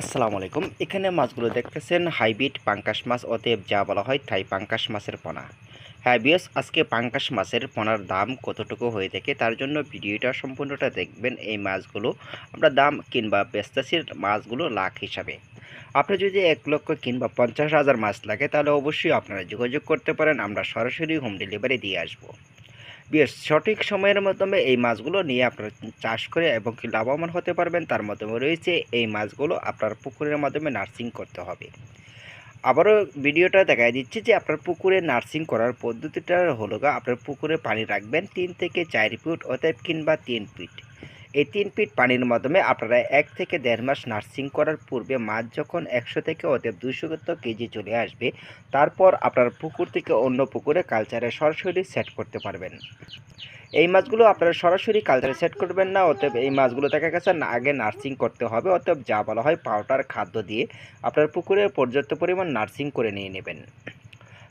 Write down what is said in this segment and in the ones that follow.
আসসালামু আলাইকুম। এখানে মাছগুলো দেখতেছেন, হাইব্রিড পাঙ্কাশ মাছ, অতএব যা বলা হয় থাই পাঙ্কাশ মাছের পোনা। হ্যাঁ বিয়স আজকে পাঙ্কাশ মাছের পোনার দাম কতটুকু হয়ে থাকে তার জন্য ভিডিওটা সম্পূর্ণটা দেখবেন এই মাছগুলো। আমরা দাম কিংবা বেস্তাসির মাছগুলো লাখ হিসাবে। আপনি যদি এক লক্ষ কিংবা পঞ্চাশ হাজার মাছ লাগে তাহলে অবশ্যই আপনারা যোগাযোগ করতে পারেন, আমরা সরাসরি হোম ডেলিভারি দিয়ে আসব। বেশ, সঠিক সময়ের মাধ্যমে এই মাছগুলো নিয়ে আপনারা চাষ করে এবং কি লাভবান হতে পারবেন, তার মাধ্যমে রয়েছে এই মাছগুলো আপনার পুকুরের মাধ্যমে নার্সিং করতে হবে। আবারও ভিডিওটা দেখা দিচ্ছি যে আপনার পুকুরে নার্সিং করার পদ্ধতিটা হলো আপনার পুকুরে পানি রাখবেন তিন থেকে চার ফুট, অতএব কিংবা তিন ফিট। এই তিন ফিট পানির মাধ্যমে আপনারা এক থেকে দেড় মাস নার্সিং করার পূর্বে মাছ যখন একশো থেকে অতএব দুশো কেজি চলে আসবে, তারপর আপনার পুকুর থেকে অন্য পুকুরে কালচারে সরাসরি সেট করতে পারবেন। এই মাছগুলো আপনারা সরাসরি কালচারে সেট করবেন না, অতএব এই মাছগুলো দেখা গেছে না, আগে নার্সিং করতে হবে, অতএব যা বলা হয় পাউডার খাদ্য দিয়ে আপনার পুকুরে পর্যাপ্ত পরিমাণ নার্সিং করে নিয়ে নেবেন।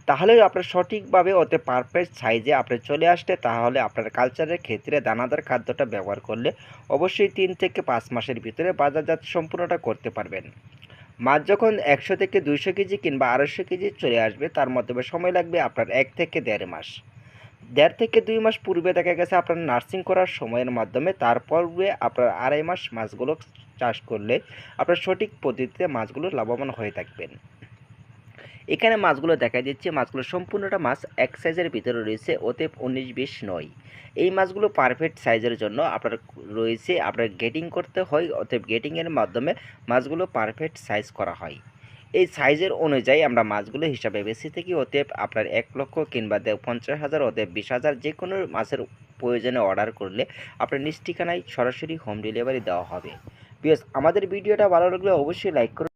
তাহলে আপনার সঠিকভাবে ওতে পারফেক্ট সাইজে আপনি চলে আসলে তাহলে আপনার কালচারের ক্ষেত্রে দানাদার খাদ্যটা ব্যবহার করলে অবশ্যই তিন থেকে পাঁচ মাসের ভিতরে বাজারজাত সম্পূর্ণটা করতে পারবেন। মাছ যখন একশো থেকে দুইশো কেজি কিংবা আড়াইশো কেজি চলে আসবে, তার মধ্যে সময় লাগবে আপনার এক থেকে দেড় মাস। দেড় থেকে দুই মাস পূর্বে দেখা গেছে আপনার নার্সিং করার সময়ের মাধ্যমে তারপরে আপনার আড়াই মাস মাছগুলো চাষ করলে আপনার সঠিক পদ্ধতিতে মাছগুলো লাভবান হয়ে থাকবেন। এখানে মাছগুলো দেখা দিচ্ছে মাছগুলো সম্পূর্ণটা মাছ এক সাইজের ভিতরে রয়েছে, অতএব উনিশ বিশ নয়। এই মাছগুলো পারফেক্ট সাইজের জন্য আপনার রয়েছে, আপনার গেটিং করতে হয়, অতএব গেটিংয়ের মাধ্যমে মাছগুলো পারফেক্ট সাইজ করা হয়। এই সাইজের অনুযায়ী আমরা মাছগুলো হিসাবে বেশি থেকে, অতএব আপনার এক লক্ষ কিংবা পঞ্চাশ হাজার, অতএব বিশ হাজার যে কোনো মাছের প্রয়োজনে অর্ডার করলে আপনার নিজ ঠিকানায় সরাসরি হোম ডেলিভারি দেওয়া হবে। বিকজ আমাদের ভিডিওটা ভালো লাগলে অবশ্যই লাইক করুন।